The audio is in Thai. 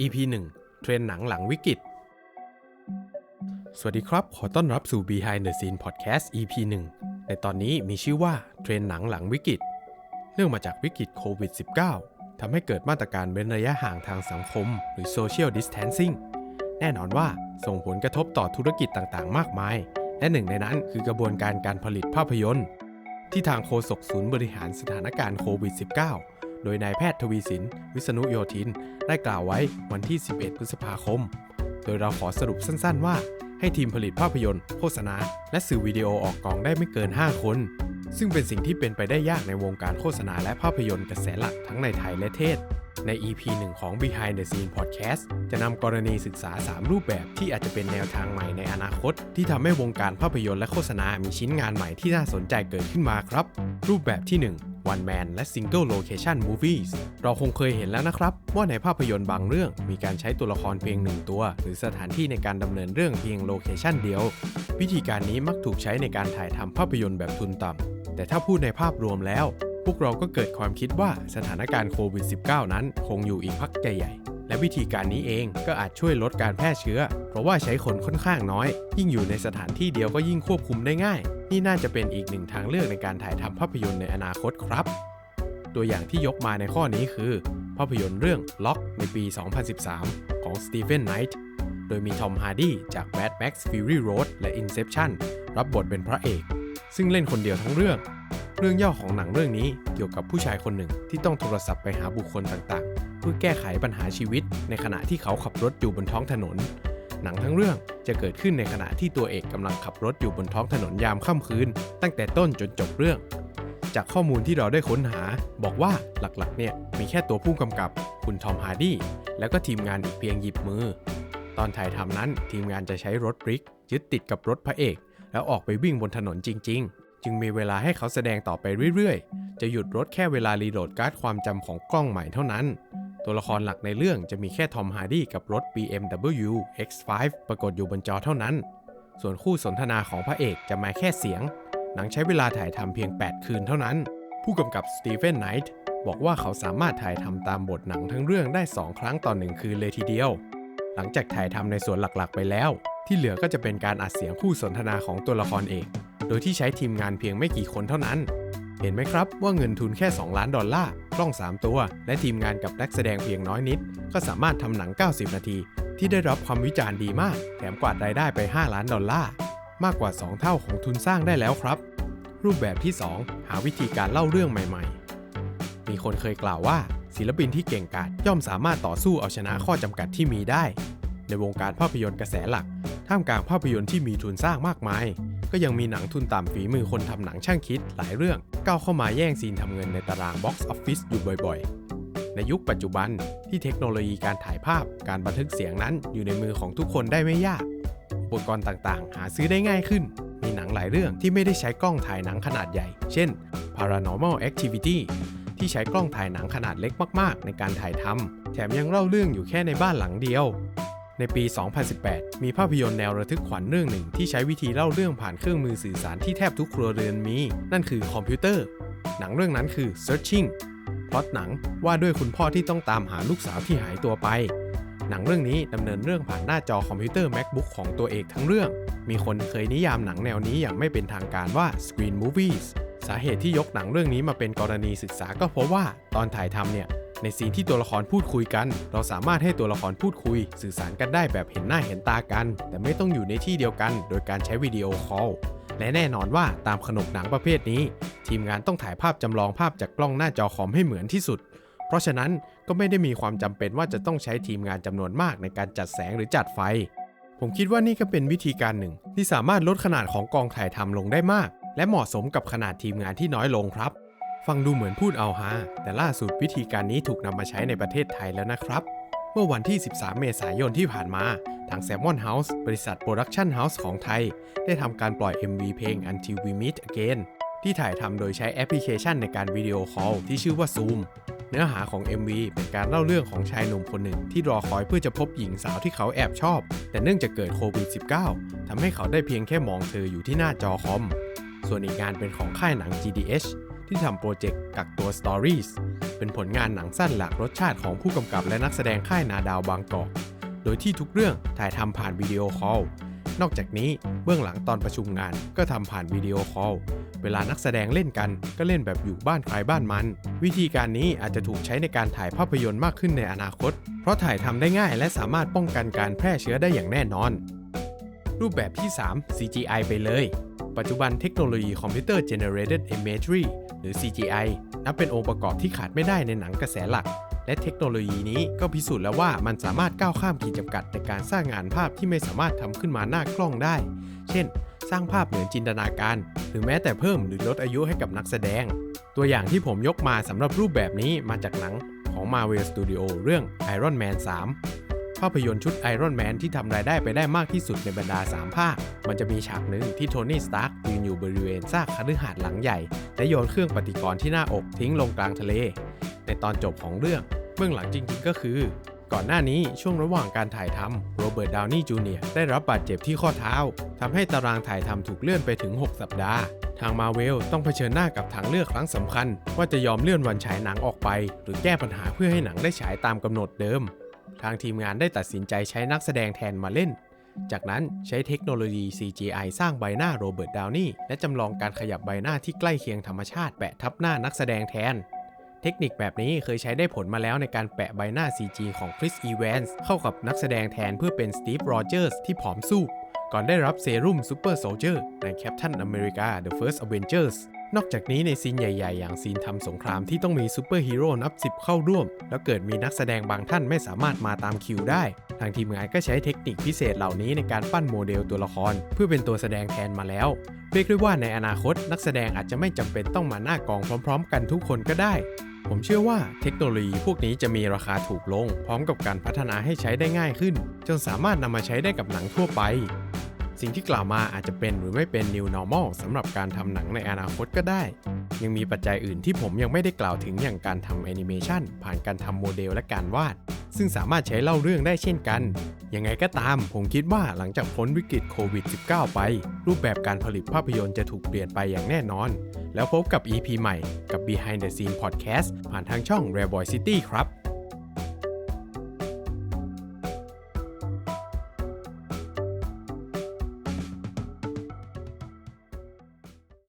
EP 1 เทรนหนังหลังวิกฤต สวัสดีครับ ขอต้อนรับสู่ Behind the Scene Podcast EP 1 ในตอนนี้มีชื่อว่าเทรนหนังหลังวิกฤต เนื่องมาจากวิกฤตโควิด -19 ทำให้เกิดมาตรการเว้นระยะห่างทางสังคม หรือ Social Distancing แน่นอนว่าส่งผลกระทบต่อธุรกิจต่างๆ มากมาย และหนึ่งในนั้นคือกระบวนการการผลิตภาพยนตร์ ที่ทางโฆษกศูนย์บริหารสถานการณ์โควิด -19 โดยนายแพทย์ทวีสิน วิษณุโยธิน ได้กล่าวไว้วันที่ 11 พฤษภาคม โดยเราขอสรุปสั้นๆ ว่า ให้ทีมผลิตภาพยนตร์ โฆษณา และสื่อวิดีโอออกกองได้ไม่เกิน 5 คน ซึ่งเป็นสิ่งที่เป็นไปได้ยากในวงการโฆษณาและภาพยนตร์กระแสหลักทั้งในไทยและเทศ ใน EP 1 ของ Behind the Scene Podcast จะนำกรณีศึกษา 3 รูปแบบที่อาจจะเป็นแนวทางใหม่ในอนาคต ที่ทำให้วงการภาพยนตร์และโฆษณา มีชิ้นงานใหม่ที่น่าสนใจเกิดขึ้นมาครับ รูปแบบที่ 1 One Man และ Single Location Movies เราคงเคยเห็นแล้วนะครับ ว่าในภาพยนตร์บางเรื่องมีการใช้ตัวละครเพียงหนึ่งตัว หรือสถานที่ในการดำเนินเรื่องเพียงโลเคชันเดียว วิธีการนี้มักถูกใช้ในการถ่ายทำภาพยนตร์แบบทุนต่ำแต่ถ้าพูดในภาพรวมแล้ว พวกเราก็เกิดความคิดว่าสถานการณ์โควิด -19 นั้นคงอยู่อีกพักใหญ่ๆ และวิธีการนี้เองก็อาจช่วยลดการแพร่เชื้อ เพราะว่าใช้คนค่อนข้างน้อย ยิ่งอยู่ในสถานที่เดียวก็ยิ่งควบคุมได้ง่าย นี่น่าจะเป็นอีกหนึ่งทางเลือกในการถ่ายทำภาพยนตร์ในอนาคตครับ ตัวอย่างที่ยกมาในข้อนี้คือ ภาพยนตร์เรื่องล็อกในปี 2013 ของสตีเฟนไนท์โดยมีทอมฮาร์ดีจาก Mad Max Fury Road และ Inception รับบทเป็นพระเอก ซึ่งเล่นคนเดียวทั้งเรื่อง เรื่องย่อของหนังเรื่องนี้เกี่ยวกับผู้ชายคนหนึ่งที่ต้องโทรศัพท์ไปหาบุคคลต่าง พื่อแก้ไขปัญหาชีวิต ในขณะที่เขาขับรถอยู่บนท้องถนน หนังทั้งเรื่องจะเกิดขึ้นในขณะที่ตัวเอกกำลังขับรถอยู่บนท้องถนนยามค่ำคืน ตั้งแต่ต้นจนจบเรื่อง จากข้อมูลที่เราได้ค้นหา บอกว่าหลักๆ เนี่ยมีแค่ตัวผู้กำกับ คุณทอมฮาร์ดีแล้วก็ทีมงานอีกเพียงหยิบมือ ตอนถ่ายทำนั้นทีมงานจะใช้รถบริกยึดติดกับรถพระเอก แล้วออกไปวิ่งบนถนนจริง ๆจึงมีเวลาให้เขาแสดงต่อไปเรื่อย ๆ จะหยุดรถแค่เวลารีโหลดการ์ดความจำของกล้องใหม่เท่านั้น ตัวละครหลักในเรื่องจะมีแค่ทอมฮาร์ดีกับรถ BMW X5 ปรากฏอยู่บนจอเท่านั้น ส่วนคู่สนทนาของพระเอกจะมาแค่เสียง หนังใช้เวลาถ่ายทำเพียง 8 คืนเท่านั้น ผู้กำกับสตีเฟนไนท์บอกว่าเขาสามารถถ่ายทำตามบทหนังทั้งเรื่องได้ 2 ครั้งต่อหนึ่งคืนเลยทีเดียว หลังจากถ่ายทำในส่วนหลักๆ ไปแล้ว ที่เหลือก็จะเป็นการอัดเสียงคู่สนทนาของตัวละครเอกโดยที่ใช้ทีมงานเพียงไม่กี่คนเท่านั้น เห็นไหมครับว่าเงินทุนแค่ 2 ล้านดอลลาร์ กล้อง 3 ตัว และทีมงานกับนักแสดงเพียงน้อยนิด ก็สามารถทำหนัง 90 นาที ที่ได้รับความวิจารณ์ดีมาก แถมกวาดรายได้ไป 5 ล้านดอลลาร์ มากกว่า 2 เท่าของทุนสร้างได้แล้วครับ รูปแบบที่ 2 หาวิธีการเล่าเรื่องใหม่ ๆ มีคนเคยกล่าวว่า ศิลปินที่เก่งกาจย่อมสามารถต่อสู้เอาชนะข้อจำกัดที่มีได้ ในวงการภาพยนตร์กระแสหลัก ท่ามกลางภาพยนตร์ที่มีทุนสร้างมากมาย ก็ยังมีหนังทุนต่ำฝีมือคนทำหนังช่างคิดหลายเรื่องก้าวเข้ามาแย่งซีนทำเงินในตารางบ็อกซ์ออฟฟิศอยู่บ่อยๆ ในยุคปัจจุบันที่เทคโนโลยีการถ่ายภาพการบันทึกเสียงนั้นอยู่ในมือของทุกคนได้ไม่ยาก อุปกรณ์ต่างๆ หาซื้อได้ง่ายขึ้น มีหนังหลายเรื่องที่ไม่ได้ใช้กล้องถ่ายหนังขนาดใหญ่ เช่น Paranormal Activity ที่ใช้กล้องถ่ายหนังขนาดเล็กมากๆ ในการถ่ายทำแถมยังเล่าเรื่องอยู่แค่ในบ้านหลังเดียว ในปี 2018 มีภาพยนตร์แนวระทึกขวัญเรื่องหนึ่งที่ใช้วิธีเล่าเรื่องผ่านเครื่องมือสื่อสารที่แทบทุกครัวเรือนมี นั่นคือคอมพิวเตอร์ หนังเรื่องนั้นคือ Searching พล็อตหนังว่าด้วยคุณพ่อที่ต้องตามหาลูกสาวที่หายตัวไป หนังเรื่องนี้ดำเนินเรื่องผ่านหน้าจอคอมพิวเตอร์ MacBook ของตัวเอกทั้งเรื่อง มีคนเคยนิยามหนังแนวนี้อย่างไม่เป็นทางการว่า Screen Movies สาเหตุที่ยกหนังเรื่องนี้มาเป็นกรณีศึกษาก็เพราะว่าตอนถ่ายทำเนี่ย ในซีนที่ตัวละครพูดคุยกัน เราสามารถให้ตัวละครพูดคุย สื่อสารกันได้แบบเห็นหน้าเห็นตากัน แต่ไม่ต้องอยู่ในที่เดียวกัน โดยการใช้วิดีโอคอลและแน่นอนว่าตามขนบหนังประเภทนี้ ทีมงานต้องถ่ายภาพจำลองภาพจากกล้องหน้าจอคอมให้เหมือนที่สุด เพราะฉะนั้นก็ไม่ได้มีความจำเป็นว่าจะต้องใช้ทีมงานจำนวนมากในการจัดแสงหรือจัดไฟ ผมคิดว่านี่ก็เป็นวิธีการหนึ่ง ที่สามารถลดขนาดของกองถ่ายทำลงได้มาก และเหมาะสมกับขนาดทีมงานที่น้อยลงครับ ฟังดูเหมือนพูดเอาฮาแต่ล่าสุดวิธีการนี้ถูกนำมาใช้ในประเทศไทยแล้วนะครับ เมื่อวันที่ 13 เมษายนที่ผ่านมา ทาง Salmon House บริษัท Production House ของไทย ได้ทำการปล่อย MV เพลง Until We Meet Again ที่ถ่ายทำโดยใช้แอปพลิเคชันในการวิดีโอคอลที่ชื่อว่า Zoom เนื้อหาของ MV เป็นการเล่าเรื่องของชายหนุ่มคนหนึ่งที่รอคอยเพื่อจะพบหญิงสาวที่เขาแอบชอบ แต่เนื่องจากเกิดโควิด -19 ทำให้เขาได้เพียงแค่มองเธออยู่ที่หน้าจอคอม ส่วนอีกงานเป็นของค่ายหนัง GDH ที่ทำโปรเจกต์กักตัว Stories เป็นผลงานหนังสั้นหลากรสชาติของผู้กำกับและนักแสดงค่ายนาดาวบางกอก โดยที่ทุกเรื่องถ่ายทำผ่านวิดีโอคอล นอกจากนี้เบื้องหลังตอนประชุมงานก็ทำผ่านวิดีโอคอล เวลานักแสดงเล่นกันก็เล่นแบบอยู่บ้านใครบ้านมัน วิธีการนี้อาจจะถูกใช้ในการถ่ายภาพยนตร์มากขึ้นในอนาคต เพราะถ่ายทำได้ง่ายและสามารถป้องกันการแพร่เชื้อได้อย่างแน่นอน รูปแบบที่ 3 CGI ไปเลยปัจจุบันเทคโนโลยี Computer Generated Imagery หรือ CGI นับเป็นองค์ประกอบที่ขาดไม่ได้ในหนังกระแสหลัก และเทคโนโลยีนี้ก็พิสูจน์แล้วว่ามันสามารถก้าวข้ามขีดจำกัดในการสร้างงานภาพที่ไม่สามารถทำขึ้นมาหน้ากล้องได้ เช่น สร้างภาพเหมือนจินตนาการ หรือแม้แต่เพิ่มหรือลดอายุให้กับนักแสดง ตัวอย่างที่ผมยกมาสำหรับรูปแบบนี้มาจากหนังของ Marvel Studio เรื่อง Iron Man 3าพยนตร์ชุด Iron Man ที่ทำรายได้ไปได้มากที่สุดในบรรดา 3 ภาค มันจะมีฉากหนึ่งที่โทนี่ สตาร์กยืนอยู่บริเวณซากคฤหาสน์หลังใหญ่ และโยนเครื่องปฏิกรณ์ที่หน้าอกทิ้งลงกลางทะเล ในตอนจบของเรื่อง เบื้องหลังจริงๆก็คือ ก่อนหน้านี้ช่วงระหว่างการถ่ายทำโรเบิร์ต ดาวนี่จูเนียร์ได้รับบาดเจ็บที่ข้อเท้าทำให้ตารางถ่ายทำถูกเลื่อนไปถึง 6 สัปดาห์ทางมาเวลต้องเผชิญหน้ากับทางเลือกครั้งสำคัญ ว่าจะยอมเลื่อนวันฉายหนังออกไป หรือแก้ปัญหาเพื่อให้หนังได้ฉายตามกำหนดเดิม ทางทีมงานได้ตัดสินใจใช้นักแสดงแทนมาเล่น จากนั้นใช้เทคโนโลยี CGI สร้างใบหน้าโรเบิร์ต ดาวนี่และจำลองการขยับใบหน้าที่ใกล้เคียงธรรมชาติแปะทับหน้านักแสดงแทน เทคนิคแบบนี้เคยใช้ได้ผลมาแล้วในการแปะใบหน้า CG ของคริสอีแวนส์เข้ากับนักแสดงแทนเพื่อเป็นสตีฟโรเจอร์สที่ผอมสู้ก่อนได้รับเซรุ่มซูเปอร์โซลเจอร์ใน Captain America The First Avengers นอกจากนี้ในซีนใหญ่ ๆ อย่างซีนทำสงครามที่ต้องมีซูเปอร์ฮีโร่นับ10เข้าร่วม แล้วเกิดมีนักแสดงบางท่านไม่สามารถมาตามคิวได้ ทางทีมงานก็ใช้เทคนิคพิเศษเหล่านี้ในการปั้นโมเดลตัวละคร เพื่อเป็นตัวแสดงแทนมาแล้วเรียกได้ว่าในอนาคตนักแสดงอาจจะไม่จำเป็นต้องมาหน้ากองพร้อม ๆ กันทุกคนก็ได้ ผมเชื่อว่าเทคโนโลยีพวกนี้จะมีราคาถูกลง พร้อมกับการพัฒนาให้ใช้ได้ง่ายขึ้น จนสามารถนำมาใช้ได้กับหนังทั่วไป สิ่งที่กล่าวมาอาจจะเป็นหรือไม่เป็น new normal สำหรับการทำหนังในอนาคตก็ได้ ยังมีปัจจัยอื่นที่ผมยังไม่ได้กล่าวถึงอย่างการทำแอนิเมชันผ่านการทำโมเดลและการวาด ซึ่งสามารถใช้เล่าเรื่องได้เช่นกัน ยังไงก็ตาม ผมคิดว่าหลังจากพ้นวิกฤตโควิด -19 ไป รูปแบบการผลิตภาพยนตร์จะถูกเปลี่ยนไปอย่างแน่นอน แล้วพบกับ EP ใหม่กับ Behind the Scene Podcast ผ่านทางช่อง Rare Boy City ครับ